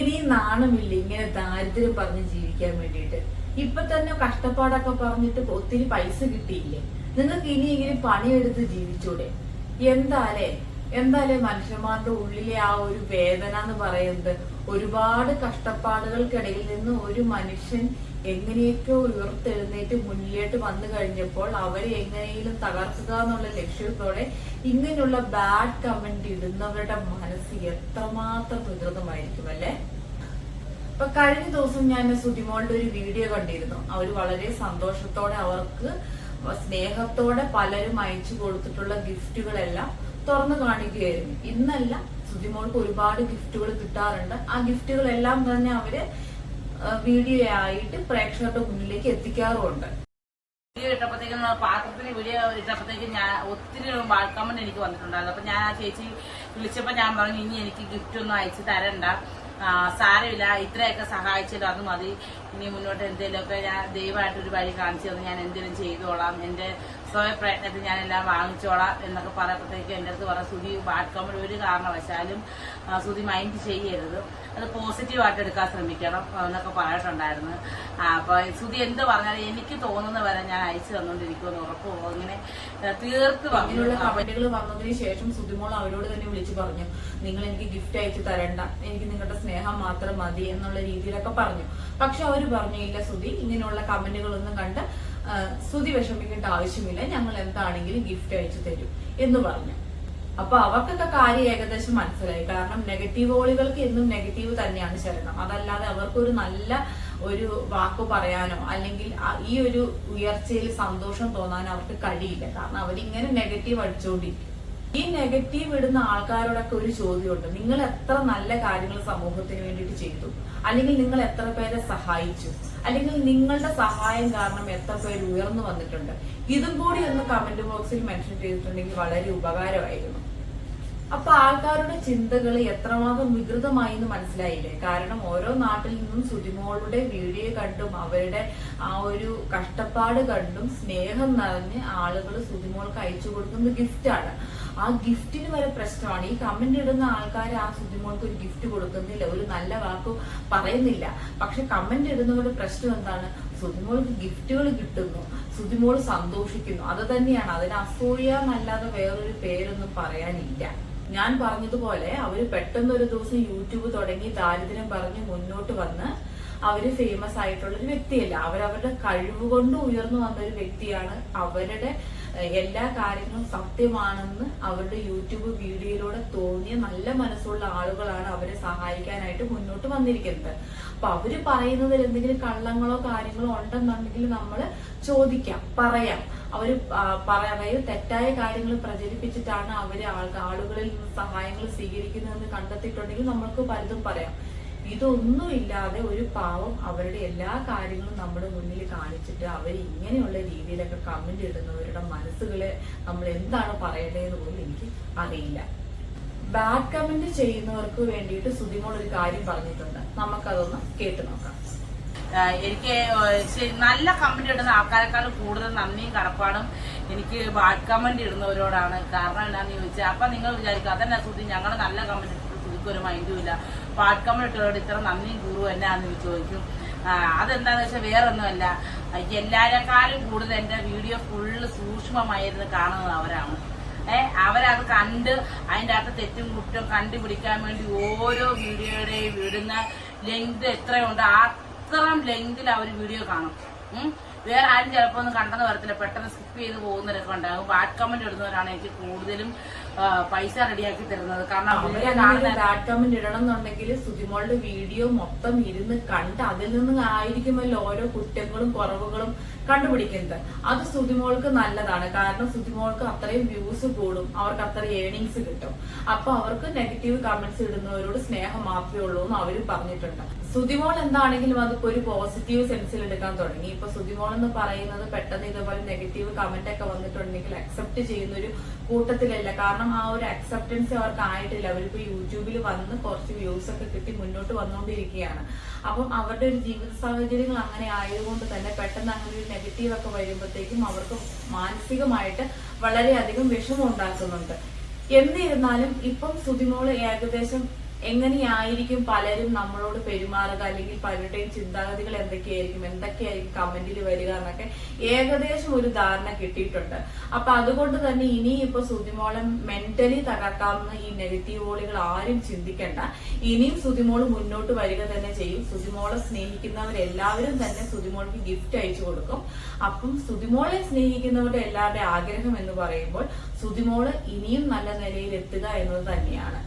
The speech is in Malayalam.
ഇനിയും നാണമില്ല ഇങ്ങനെ ദാരിദ്ര്യം പറഞ്ഞ് ജീവിക്കാൻ വേണ്ടിയിട്ട്. ഇപ്പൊ തന്നെ കഷ്ടപ്പാടൊക്കെ പറഞ്ഞിട്ട് ഒത്തിരി പൈസ കിട്ടിയില്ലേ? നിങ്ങൾക്ക് ഇനിയെങ്കിലും പണിയെടുത്ത് ജീവിച്ചൂടെ? എന്താലേ? എന്താലേ മനുഷ്യന്മാരുടെ ഉള്ളിലെ ആ ഒരു വേദന എന്ന് പറയുന്നത്? ഒരുപാട് കഷ്ടപ്പാടുകൾക്കിടയിൽ നിന്ന് ഒരു മനുഷ്യൻ എങ്ങനെയൊക്കെ ഉയർത്തെഴുന്നേറ്റ് മുന്നിലേക്ക് വന്നു കഴിഞ്ഞപ്പോൾ അവരെ എങ്ങനെയും തകർക്കുക എന്നുള്ള ലക്ഷ്യത്തോടെ ഇങ്ങനെയുള്ള ബാഡ് കമന്റ് ഇടുന്നവരുടെ മനസ്സ് എത്രമാത്രം വികൃതമായിരിക്കും അല്ലേ? ഇപ്പൊ കഴിഞ്ഞ ദിവസം ഞാൻ സുതിമോളുടെ ഒരു വീഡിയോ കണ്ടിരുന്നു. അവർ വളരെ സന്തോഷത്തോടെ അവർക്ക് സ്നേഹത്തോടെ പലരും അയച്ചു കൊടുത്തിട്ടുള്ള ഗിഫ്റ്റുകളെല്ലാം തുറന്നു കാണിക്കുകയായിരുന്നു. ഇന്നല്ല സുതിമോൾക്ക് ഒരുപാട് ഗിഫ്റ്റുകൾ കിട്ടാറുണ്ട്. ആ ഗിഫ്റ്റുകളെല്ലാം തന്നെ അവർ വീഡിയോ ആയിട്ട് പ്രേക്ഷകരുടെ മുന്നിലേക്ക് എത്തിക്കാറുമുണ്ട്. വീഡിയോ ഇട്ടപ്പോഴത്തേക്കും പാത്രത്തിന് വീഡിയോ ഇട്ടപ്പോഴത്തേക്കും ഞാൻ ഒത്തിരി കമന്റ് എനിക്ക് വന്നിട്ടുണ്ടായിരുന്നു. അപ്പൊ ഞാൻ ആ ചേച്ചി വിളിച്ചപ്പോ ഞാൻ പറഞ്ഞു ഇനി എനിക്ക് ഗിഫ്റ്റ് ഒന്നും അയച്ചു തരണ്ട. സാരമില്ല. ഇത്രയൊക്കെ സഹായിച്ചിട്ട് അത് മതി. ഇനി മുന്നോട്ട് എന്തെങ്കിലുമൊക്കെ ഞാൻ ദൈവമായിട്ടൊരു വഴി കാണിച്ചു തന്നു ഞാൻ എന്തെങ്കിലും ചെയ്തോളാം. എന്റെ സ്വയം പ്രയത്നത്തിൽ ഞാൻ എല്ലാം വാങ്ങിച്ചോളാം എന്നൊക്കെ പറയപ്പോഴത്തേക്ക് എന്റെ അടുത്ത് പറഞ്ഞ സുധി ബാഡ് ഒരു കാരണവശാലും സുതി മൈൻഡ് ചെയ്യരുത്. അത് പോസിറ്റീവായിട്ട് എടുക്കാൻ ശ്രമിക്കണം എന്നൊക്കെ പറഞ്ഞിട്ടുണ്ടായിരുന്നു. ആ, അപ്പൊ സുധി എന്ത് പറഞ്ഞാലും എനിക്ക് തോന്നുന്ന വരെ ഞാൻ അയച്ചു തന്നുകൊണ്ടിരിക്കുമെന്ന് ഉറപ്പ് അങ്ങനെ തീർത്ത് പറഞ്ഞു. കമന്റുകൾ വന്നതിന് ശേഷം സുതിമോൾ അവരോട് തന്നെ വിളിച്ചു പറഞ്ഞു നിങ്ങൾ എനിക്ക് ഗിഫ്റ്റ് അയച്ചു തരണ്ട. എനിക്ക് നിങ്ങളുടെ സ്നേഹം മാത്രം മതി എന്നുള്ള രീതിയിലൊക്കെ പറഞ്ഞു. പക്ഷെ അവർ പറഞ്ഞു ഇല്ല സുധി ഇങ്ങനെയുള്ള കമന്റുകളൊന്നും കണ്ട് സുധി വിഷമിക്കേണ്ട ആവശ്യമില്ല. ഞങ്ങൾ എന്താണെങ്കിലും ഗിഫ്റ്റ് അയച്ചു തരും എന്ന് പറഞ്ഞു. അപ്പൊ അവർക്കൊക്കെ കാര്യം ഏകദേശം മനസ്സിലായി. കാരണം നെഗറ്റീവ് ഓളികൾക്ക് എന്നും നെഗറ്റീവ് തന്നെയാണ് ശരണം. അതല്ലാതെ അവർക്കൊരു നല്ല ഒരു വാക്ക് പറയാനോ അല്ലെങ്കിൽ ഈ ഒരു ഉയർച്ചയിൽ സന്തോഷം തോന്നാനോ അവർക്ക് കഴിയില്ല. കാരണം അവരിങ്ങനെ നെഗറ്റീവ് അടിച്ചുകൊണ്ടിരിക്കും ഈ നെഗറ്റീവ് ഇടുന്ന ആൾക്കാരോടൊക്കെ ഒരു ചോദ്യമുണ്ട്. നിങ്ങൾ എത്ര നല്ല കാര്യങ്ങൾ സമൂഹത്തിന് വേണ്ടിയിട്ട് ചെയ്തു? അല്ലെങ്കിൽ നിങ്ങൾ എത്ര പേരെ സഹായിച്ചു? അല്ലെങ്കിൽ നിങ്ങളുടെ സഹായം കാരണം എത്ര പേര് ഉയർന്നു വന്നിട്ടുണ്ട്? ഇതും കൂടി ഒന്ന് കമന്റ് ബോക്സിൽ മെൻഷൻ ചെയ്തിട്ടുണ്ടെങ്കിൽ വളരെ ഉപകാരമായിരുന്നു. അപ്പൊ ആൾക്കാരുടെ ചിന്തകൾ എത്രമാത്രം വികൃതമായി എന്ന് മനസ്സിലായില്ലേ? കാരണം ഓരോ നാട്ടിൽ നിന്നും സുതിമോളുടെ വീഡിയോ കണ്ടും അവരുടെ ആ ഒരു കഷ്ടപ്പാട് കണ്ടും സ്നേഹം നിറഞ്ഞ് ആളുകൾ സുതിമോൾക്ക് അയച്ചു കൊടുക്കുന്ന ഗിഫ്റ്റാണ് ആ ഗിഫ്റ്റിന് വരെ പ്രശ്നമാണ്. ഈ കമന്റ് ഇടുന്ന ആൾക്കാർ ആ സുതിമോൾക്ക് ഒരു ഗിഫ്റ്റ് കൊടുക്കുന്നില്ല. ഒരു നല്ല വാക്ക് പറയുന്നില്ല. പക്ഷെ കമന്റ് ഇടുന്നവരുടെ പ്രശ്നം എന്താണ്? സുതിമോൾക്ക് ഗിഫ്റ്റുകൾ കിട്ടുന്നു. സുതിമോൾ സന്തോഷിക്കുന്നു. അത് തന്നെയാണ്. അതിന് അസൂയ എന്നല്ലാതെ വേറൊരു പേരൊന്നും പറയാനില്ല. ഞാൻ പറഞ്ഞതുപോലെ അവർ പെട്ടെന്ന് ഒരു ദിവസം യൂട്യൂബ് തുടങ്ങി ദാരിദ്ര്യം പറഞ്ഞ് മുന്നോട്ട് വന്ന് അവർ ഫേമസ് ആയിട്ടുള്ള ഒരു വ്യക്തിയല്ല. അവരവരുടെ കഴിവ് കൊണ്ട് ഉയർന്നു വന്ന ഒരു വ്യക്തിയാണ് അവരുടെ എല്ലാ കാര്യങ്ങളും സത്യമാണെന്ന് അവരുടെ യൂട്യൂബ് വീഡിയോയിലൂടെ തോന്നിയ നല്ല മനസ്സുള്ള ആളുകളാണ് അവരെ സഹായിക്കാനായിട്ട് മുന്നോട്ട് വന്നിരിക്കുന്നത്. അപ്പൊ അവർ പറയുന്നതിൽ എന്തെങ്കിലും കള്ളങ്ങളോ കാര്യങ്ങളോ ഉണ്ടെന്നുണ്ടെങ്കിൽ നമ്മൾ ചോദിക്കാം പറയാം. അവർ ആ, അതായത് തെറ്റായ കാര്യങ്ങൾ പ്രചരിപ്പിച്ചിട്ടാണ് അവർ ആളുകളിൽ നിന്ന് സഹായങ്ങൾ സ്വീകരിക്കുന്നതെന്ന് കണ്ടെത്തിയിട്ടുണ്ടെങ്കിൽ നമ്മൾക്ക് പലതും പറയാം. ഇതൊന്നും ഇല്ലാതെ ഒരു പാവം അവരുടെ എല്ലാ കാര്യങ്ങളും നമ്മുടെ മുന്നിൽ കാണിച്ചിട്ട് അവർ ഇങ്ങനെയുള്ള രീതിയിലൊക്കെ കമന്റ് ഇടുന്നവരുടെ മനസ്സുകളെ നമ്മൾ എന്താണ് പറയേണ്ടതെന്ന് പോലും എനിക്ക് അറിയില്ല. ബാഡ് കമന്റ് ചെയ്യുന്നവർക്ക് വേണ്ടിയിട്ട് സുധിമോൾ ഒരു കാര്യം പറഞ്ഞിട്ടുണ്ട്. നമുക്കതൊന്ന് കേട്ടു നോക്കാം. എനിക്ക് നല്ല കമന്റ് ഇടുന്ന ആൾക്കാരെക്കാളും കൂടുതൽ നന്ദിയും കടപ്പാടും എനിക്ക് ബാഡ് കമന്റ് ഇടുന്നവരോടാണ്. കാരണം എന്താണെന്ന് ചോദിച്ചാൽ അപ്പൊ നിങ്ങൾ വിചാരിക്കും അതന്നെ സുധി ഞങ്ങൾ നല്ല കമന്റ് ഇട്ടിട്ട് സുധിക്ക് ഒരു മൈൻഡും ഇല്ല. ഇട്ടവരോട് ഇത്ര നന്ദിയും ഗുരു എന്നാന്ന് ചോദിക്കും. അതെന്താന്ന് വെച്ചാൽ വേറൊന്നുമല്ല. എല്ലാരെക്കാളും കൂടുതൽ എന്റെ വീഡിയോ ഫുള്ള് സൂക്ഷ്മമായിരുന്നു കാണുന്നത് അവരാണ്. ഏഹ് അവരത് കണ്ട് അതിന്റെ അകത്ത് തെറ്റും കുറ്റവും കണ്ടുപിടിക്കാൻ വേണ്ടി ഓരോ വീഡിയോയുടെയും വിടുന്ന ലെങ്ത് എത്രയുണ്ട് അത്രയും ലെങ്തിൽ അവർ വീഡിയോ കാണും. വേറെ ആരും ചിലപ്പോ ഒന്നും കണ്ടെന്ന് വരത്തില്ല. പെട്ടെന്ന് സ്കിപ്പ് ചെയ്ത് പോകുന്നവരൊക്കെ ഉണ്ടാകും. ബാഡ് കമന്റ് ഇടുന്നവരാണ് എനിക്ക് കൂടുതലും പൈസ റെഡിയാക്കി തരുന്നത്. കാരണം കമന്റ് ഇടണം എന്നുണ്ടെങ്കിൽ സുതിമോളുടെ വീഡിയോ മൊത്തം ഇരുന്ന് കണ്ട് അതിൽ നിന്ന് ആയിരിക്കുമല്ലോ ഓരോ കുറ്റങ്ങളും കുറവുകളും കണ്ടുപിടിക്കുന്നത്. അത് സുതിമോൾക്ക് നല്ലതാണ്. കാരണം സുതിമോൾക്ക് അത്രയും വ്യൂസ് കൂടും. അവർക്ക് അത്രയും ഏണിങ്സ് കിട്ടും. അപ്പൊ അവർക്ക് നെഗറ്റീവ് കമന്റ്സ് ഇടുന്നവരോട് സ്നേഹം മാത്രമേ ഉള്ളൂ എന്ന് അവർ പറഞ്ഞിട്ടുണ്ട്. സുതിമോൾ എന്താണെങ്കിലും അതിപ്പോ ഒരു പോസിറ്റീവ് സെൻസിൽ എടുക്കാൻ തുടങ്ങി. ഇപ്പൊ സുതിമോൾ എന്ന് പറയുന്നത് പെട്ടെന്ന് ഇതുപോലെ നെഗറ്റീവ് കമന്റ് ഒക്കെ വന്നിട്ടുണ്ടെങ്കിൽ അക്സെപ്റ്റ് ചെയ്യുന്ന ഒരു കൂട്ടത്തിലല്ല. കാരണം ആ ഒരു അക്സെപ്റ്റൻസ് അവർക്ക് ആയിട്ടില്ല അവരിപ്പോ യൂട്യൂബിൽ വന്ന് കുറച്ച് വ്യൂസ് ഒക്കെ കിട്ടി മുന്നോട്ട് വന്നുകൊണ്ടിരിക്കുകയാണ് അപ്പം അവരുടെ ഒരു ജീവിത സാഹചര്യങ്ങൾ അങ്ങനെ ആയതുകൊണ്ട് തന്നെ പെട്ടെന്ന് അങ്ങനെ ഒരു നെഗറ്റീവ് ഒക്കെ വരുമ്പോഴത്തേക്കും അവർക്ക് മാനസികമായിട്ട് വളരെയധികം വിഷമം ഉണ്ടാക്കുന്നുണ്ട്. എന്നിരുന്നാലും ഇപ്പം സുതിമോൾ ഏകദേശം എങ്ങനെയായിരിക്കും പലരും നമ്മളോട് പെരുമാറുക അല്ലെങ്കിൽ പലരുടെയും ചിന്താഗതികൾ എന്തൊക്കെയായിരിക്കും എന്തൊക്കെയായിരിക്കും കമന്റിൽ വരിക എന്നൊക്കെ ഏകദേശം ഒരു ധാരണ കിട്ടിയിട്ടുണ്ട്. അപ്പൊ അതുകൊണ്ട് തന്നെ ഇനി ഇപ്പൊ സുതിമോളെ മെന്റലി തകർക്കാവുന്ന ഈ നെഗറ്റീവ് വോളുകൾ ആരും ചിന്തിക്കണ്ട. ഇനിയും സുതിമോൾ മുന്നോട്ട് വരിക തന്നെ ചെയ്യും. സുതിമോളെ സ്നേഹിക്കുന്നവരെല്ലാവരും തന്നെ സുതിമോൾക്ക് ഗിഫ്റ്റ് അയച്ചു കൊടുക്കും. അപ്പം സുതിമോളെ സ്നേഹിക്കുന്നവരുടെ എല്ലാവരുടെ ആഗ്രഹം എന്ന് പറയുമ്പോൾ സുതിമോൾ ഇനിയും നല്ല നിലയിൽ എത്തുക എന്നത് തന്നെയാണ്.